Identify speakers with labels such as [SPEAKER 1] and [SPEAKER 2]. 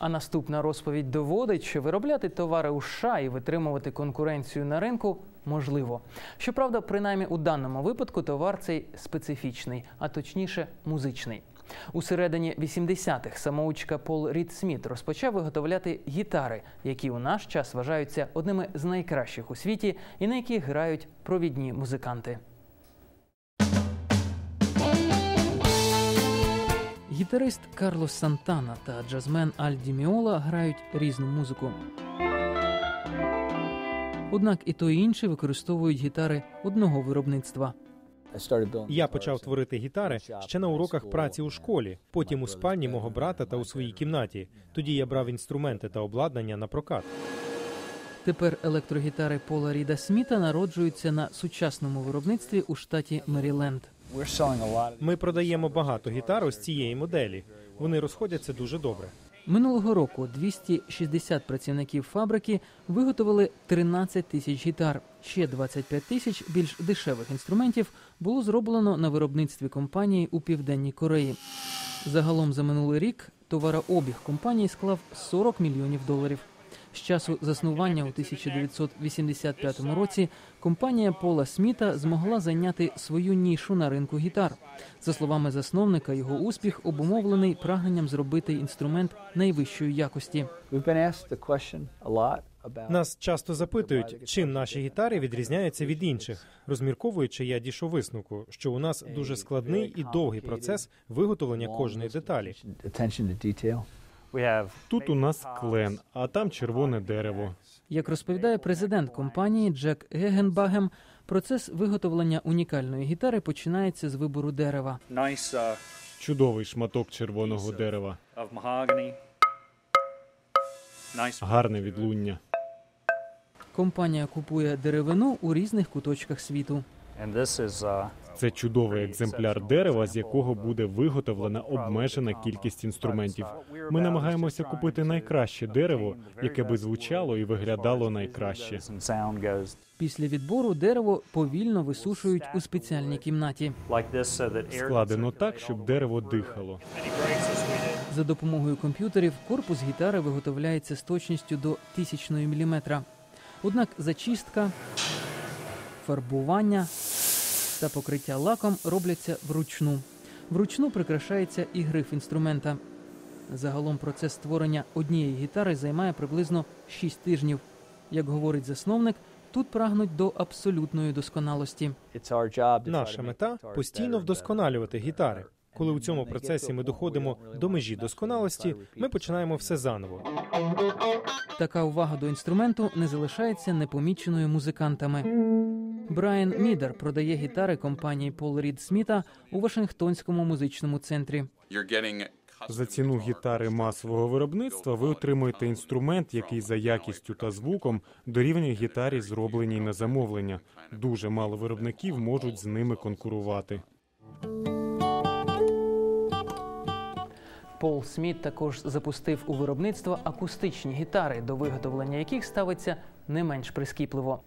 [SPEAKER 1] А наступна розповідь доводить, що виробляти товари у США і витримувати конкуренцію на ринку можливо. Щоправда, принаймні у даному випадку товар цей специфічний, а точніше музичний. У середині 80-х самоучка Пол Рід Сміт розпочав виготовляти гітари, які у наш час вважаються одними з найкращих у світі і на яких грають провідні музиканти. Гітарист Карлос Сантана та джазмен Аль Ді Міола грають різну музику. Однак і той і інший використовують гітари одного виробництва.
[SPEAKER 2] Я почав творити гітари ще на уроках праці у школі, потім у спальні мого брата та у своїй кімнаті. Тоді я брав інструменти та обладнання на прокат.
[SPEAKER 1] Тепер електрогітари Пола Ріда Сміта народжуються на сучасному виробництві у штаті Меріленд.
[SPEAKER 2] Ми продаємо багато гітар ось цієї моделі. Вони розходяться дуже добре.
[SPEAKER 1] Минулого року 260 працівників фабрики виготовили 13 тисяч гітар. Ще 25 тисяч більш дешевих інструментів було зроблено на виробництві компанії у південній Кореї. Загалом за минулий рік товарообіг компанії склав 40 мільйонів доларів. З часу заснування у 1985 році компанія Пола Сміта змогла зайняти свою нішу на ринку гітар. За словами засновника, його успіх обумовлений прагненням зробити інструмент найвищої якості.
[SPEAKER 2] Нас часто запитують, чим наші гітари відрізняються від інших. Розмірковуючи, я дійшов висновку, що у нас дуже складний і довгий процес виготовлення кожної деталі.
[SPEAKER 3] Тут у нас клен, а там червоне дерево.
[SPEAKER 1] Як розповідає президент компанії Джек Гегенбагем, процес виготовлення унікальної гітари починається з вибору дерева.
[SPEAKER 4] uh,
[SPEAKER 3] Чудовий шматок червоного дерева, гарне відлуння.
[SPEAKER 1] Компанія купує деревину у різних куточках світу.
[SPEAKER 4] Uh,
[SPEAKER 3] Це чудовий екземпляр дерева, з якого буде виготовлена обмежена кількість інструментів. Ми намагаємося купити найкраще дерево, яке би звучало і виглядало найкраще.
[SPEAKER 1] Після відбору дерево повільно висушують у спеціальній кімнаті.
[SPEAKER 3] Складено так, щоб дерево дихало.
[SPEAKER 1] За допомогою комп'ютерів корпус гітари виготовляється з точністю до тисячної міліметра. Однак зачистка, фарбування та покриття лаком робляться вручну. Вручну прикрашається і гриф інструмента. Загалом процес створення однієї гітари займає приблизно 6 тижнів. Як говорить засновник, тут прагнуть до абсолютної досконалості.
[SPEAKER 2] Наша мета постійно вдосконалювати гітари. Коли у цьому процесі ми доходимо до межі досконалості, ми починаємо все заново.
[SPEAKER 1] Така увага до інструменту не залишається непоміченою музикантами. Брайан Мідер продає гітари компанії Пол Рід Сміта у Вашингтонському музичному центрі.
[SPEAKER 3] За ціну гітари масового виробництва ви отримуєте інструмент, який за якістю та звуком дорівнює гітарі, зробленій на замовлення. Дуже мало виробників можуть з ними конкурувати.
[SPEAKER 1] Пол Сміт також запустив у виробництво акустичні гітари, до виготовлення яких ставиться не менш прискіпливо.